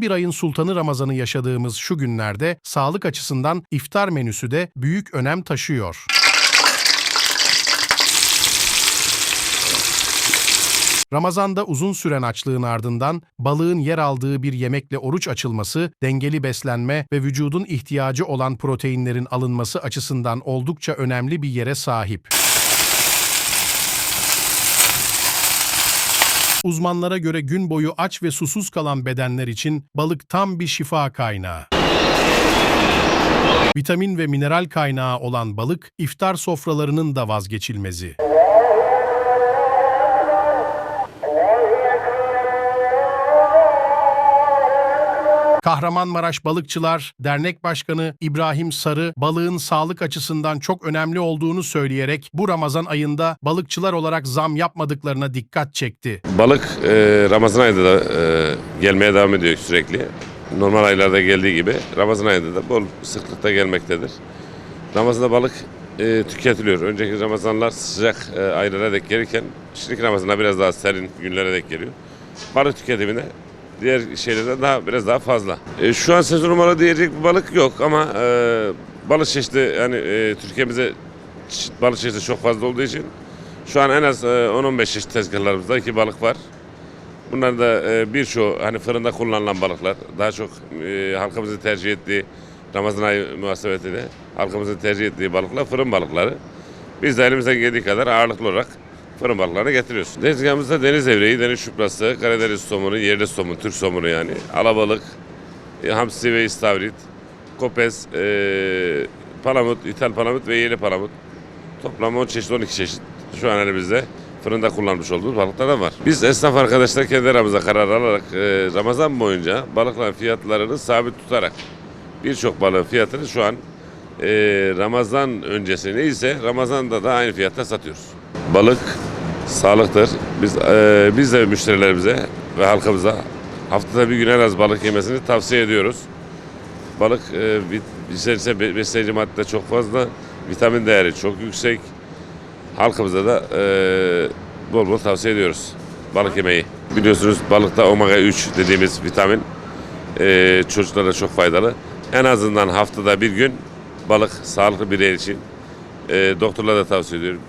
bir ayın sultanı Ramazan'ı yaşadığımız şu günlerde sağlık açısından iftar menüsü de büyük önem taşıyor. Ramazanda uzun süren açlığın ardından balığın yer aldığı bir yemekle oruç açılması, dengeli beslenme ve vücudun ihtiyacı olan proteinlerin alınması açısından oldukça önemli bir yere sahip. Uzmanlara göre gün boyu aç ve susuz kalan bedenler için balık tam bir şifa kaynağı. Vitamin ve mineral kaynağı olan balık, iftar sofralarının da vazgeçilmezi. Kahramanmaraş Balıkçılar Dernek Başkanı İbrahim Sarı, balığın sağlık açısından çok önemli olduğunu söyleyerek bu Ramazan ayında balıkçılar olarak zam yapmadıklarına dikkat çekti. Balık e, Ramazan ayında da e, gelmeye devam ediyor sürekli. Normal aylarda geldiği gibi Ramazan ayında da bol sıklıkta gelmektedir. Ramazan'da balık e, tüketiliyor. Önceki Ramazanlar sıcak e, aylara denk gelirken şimdiki Ramazan'da biraz daha serin günlere denk geliyor. Balık tüketimine diğer şeylerden daha biraz daha fazla. E, şu an sezon numara diyecek bir balık yok ama e, balık çeşidi yani e, Türkiye'mize balık çeşidi çok fazla olduğu için şu an en az e, 10-15 çeşit tezgahlarımızda iki balık var. Bunlar da e, birçoğu hani fırında kullanılan balıklar. Daha çok e, halkımızın tercih ettiği Ramazan ayı münasebetiyle halkımızın tercih ettiği balıklar fırın balıkları. Biz de elimizden geldiği kadar ağırlıklı olarak fırın balıklarını getiriyoruz. Tezgahımızda deniz evreği, deniz şuprası, Karadeniz somunu, yerli somun, Türk somunu yani, alabalık, e, hamsi ve istavrit, kopez, e, palamut, ithal palamut ve yerli palamut. Toplam 10 çeşit, 12 çeşit şu an elimizde fırında kullanmış olduğumuz balıklardan var. Biz esnaf arkadaşlar kendi aramızda karar alarak e, Ramazan boyunca balıkların fiyatlarını sabit tutarak birçok balığın fiyatını şu an e, Ramazan öncesi neyse Ramazan'da da aynı fiyatta satıyoruz. Balık sağlıktır. Biz e, biz de müşterilerimize ve halkımıza haftada bir gün en az balık yemesini tavsiye ediyoruz. Balık e, içerisinde be- besleyici madde çok fazla, vitamin değeri çok yüksek. Halkımıza da e, bol bol tavsiye ediyoruz balık yemeği. Biliyorsunuz balıkta omega 3 dediğimiz vitamin e, çocuklara çok faydalı. En azından haftada bir gün balık sağlıklı birey için e, doktorlara da tavsiye ediyorum.